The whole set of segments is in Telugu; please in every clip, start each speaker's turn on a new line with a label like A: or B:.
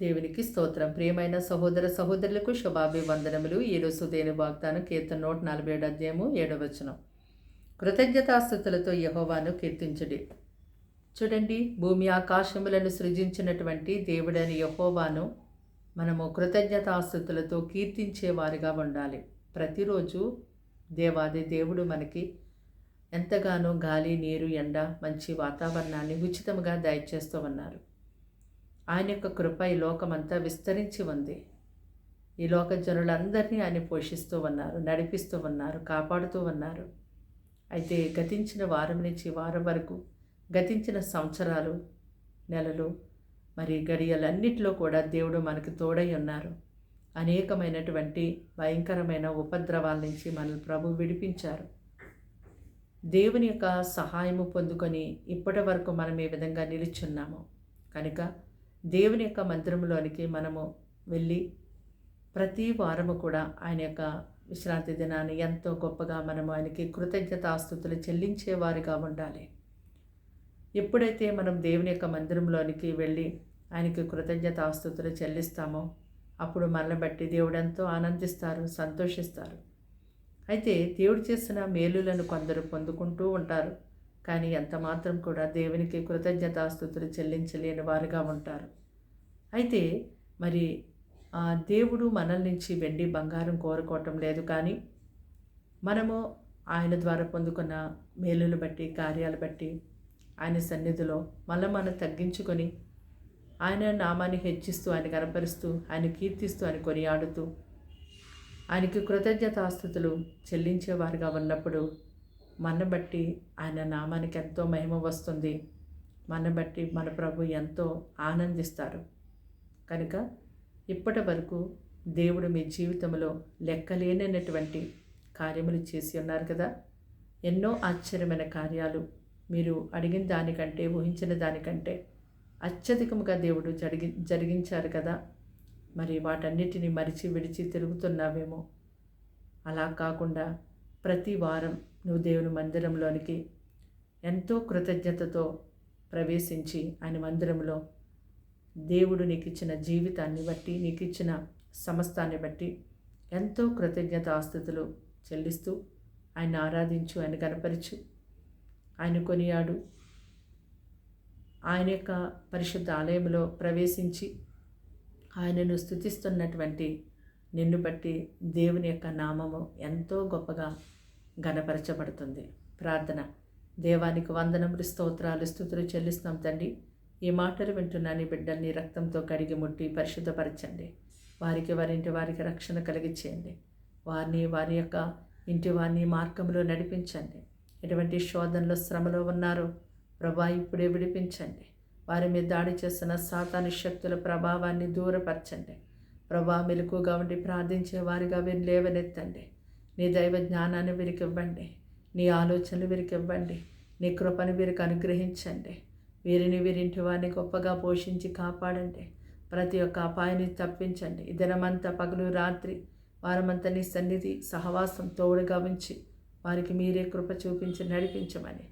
A: దేవునికి స్తోత్రం. ప్రియమైన సహోదర సహోదరులకు శుభాభివందనములు. ఈరోజు దేని వాగ్దానం కీర్తన నూట నలభై ఏడు అధ్యాయము ఏడవ వచనం. కృతజ్ఞతాస్థుతులతో యహోవాను కీర్తించుడి. చూడండి భూమి ఆకాశములను సృజించినటువంటి దేవుడని యహోవాను మనము కృతజ్ఞతాస్థుతులతో కీర్తించేవారిగా ఉండాలి. ప్రతిరోజు దేవాది దేవుడు మనకి ఎంతగానో గాలి నీరు ఎండ మంచి వాతావరణాన్ని ఉచితంగా దయచేస్తూ ఉన్నారు. ఆయన యొక్క కృప ఈ లోకమంతా విస్తరించి ఉంది. ఈ లోక జనులందరినీ ఆయన పోషిస్తూ ఉన్నారు నడిపిస్తూ ఉన్నారు కాపాడుతూ ఉన్నారు. అయితే గతించిన వారం నుంచి వారం వరకు గతించిన సంవత్సరాలు నెలలు మరి గడియలన్నిటిలో కూడా దేవుడు మనకు తోడై ఉన్నారు. అనేకమైనటువంటి భయంకరమైన ఉపద్రవాల నుంచి మనల్ని ప్రభు విడిపించారు. దేవుని యొక్క సహాయము పొందుకొని ఇప్పటి వరకు మనం ఈ విధంగా నిలుచున్నాము. కనుక దేవుని యొక్క మందిరంలోనికి మనము వెళ్ళి ప్రతి వారము కూడా ఆయన యొక్క విశ్రాంతి దినాన్ని ఎంతో గొప్పగా మనము ఆయనకి కృతజ్ఞతాస్తుతులు చెల్లించేవారిగా ఉండాలి. ఎప్పుడైతే మనం దేవుని యొక్క మందిరంలోనికి వెళ్ళి ఆయనకి కృతజ్ఞతాస్తుతులు చెల్లిస్తామో అప్పుడు మనల్ని బట్టి దేవుడు ఎంతో ఆనందిస్తారు సంతోషిస్తారు. అయితే దేవుడు చేసిన మేలులను కొందరు పొందుకుంటూ ఉంటారు. కానీ ఎంత మాత్రం కూడా దేవునికి కృతజ్ఞతాస్థుతులు చెల్లించలేని వారుగా ఉంటారు. అయితే మరి దేవుడు మనల్ నుంచి వెండి బంగారం కోరుకోవటం లేదు కానీ మనము ఆయన ద్వారా పొందుకున్న మేలులు బట్టి కార్యాలు బట్టి ఆయన సన్నిధిలో మళ్ళీ మనం తగ్గించుకొని ఆయన నామాన్ని హెచ్చిస్తూ ఆయన కనపరుస్తూ ఆయన కీర్తిస్తూ ఆయన కొనియాడుతూ ఆయనకి కృతజ్ఞతాస్థుతులు చెల్లించేవారుగా ఉన్నప్పుడు మన బట్టి ఆయన నామానికి ఎంతో మహిమ వస్తుంది. మన బట్టి మన ప్రభు ఎంతో ఆనందిస్తారు. కనుక ఇప్పటి వరకు దేవుడు మీ జీవితంలో లెక్కలేనటువంటి కార్యములు చేసి ఉన్నారు కదా. ఎన్నో ఆశ్చర్యమైన కార్యాలు మీరు అడిగిన దానికంటే ఊహించిన దానికంటే అత్యధికముగా దేవుడు జరిగి జరిగించారు కదా. మరి వాటన్నిటిని మరిచి విడిచి తిరుగుతున్నావేమో? అలా కాకుండా ప్రతి వారం నువ్వు దేవుని మందిరంలోనికి ఎంతో కృతజ్ఞతతో ప్రవేశించి ఆయన మందిరంలో దేవుడు నీకు ఇచ్చిన జీవితాన్ని బట్టి నీకు ఇచ్చిన సమస్తాన్ని బట్టి ఎంతో కృతజ్ఞత ఆస్తుతులు చెల్లిస్తూ ఆయన ఆరాధించు ఆయన కనపరచు ఆయన కొనియాడు. ఆయన యొక్క పరిశుద్ధ ఆలయంలో ప్రవేశించి ఆయనను స్థుతిస్తున్నటువంటి నిన్ను బట్టి దేవుని యొక్క నామము ఎంతో గొప్పగా గణపరచబడుతుంది ప్రార్థన. దేవానికి వందనములు స్తోత్రాలు స్థుతులు చెల్లిస్తాం తండ్రి. ఈ మాటలు వింటున్నా నీ బిడ్డల్ని రక్తంతో కడిగి ముట్టి పరిశుద్ధపరచండి. వారికి వారింటి వారికి రక్షణ కలిగించేయండి వారిని వారి యొక్క ఇంటి వారిని మార్గంలో నడిపించండి. ఎటువంటి శోధనలో శ్రమలో ఉన్నారో ప్రభా ఇప్పుడే విడిపించండి. వారి మీద దాడి చేస్తున్న సాతాని శక్తుల ప్రభావాన్ని దూరపరచండి. ప్రభా మెలకుగా ఉండి ప్రార్థించే వారిగా వీరు లేవనెత్తండి. నీ దైవ జ్ఞానాన్ని వీరికివ్వండి నీ ఆలోచనలు వీరికివ్వండి నీ కృపను వీరికి అనుగ్రహించండి. వీరిని వీరింటి వారిని గొప్పగా పోషించి కాపాడండి. ప్రతి ఒక్క అపాయాన్ని తప్పించండి. దినమంతా పగలు రాత్రి వారమంతా నీ సన్నిధి సహవాసం తోడుగా ఉంచి వారికి మీరే కృప చూపించి నడిపించమని.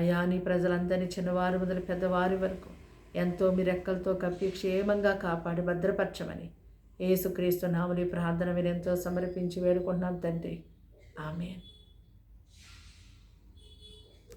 A: అయా నీ ప్రజలందరినీ చిన్నవారు మొదలు పెద్దవారి వరకు ఎంతో మీ రెక్కలతో కప్పి క్షేమంగా కాపాడి భద్రపరచమని ఏసుక్రీస్తు నామని ప్రార్థన వినయంతో సమర్పించి వేడుకుంటున్నాం తండ్రి. ఆమె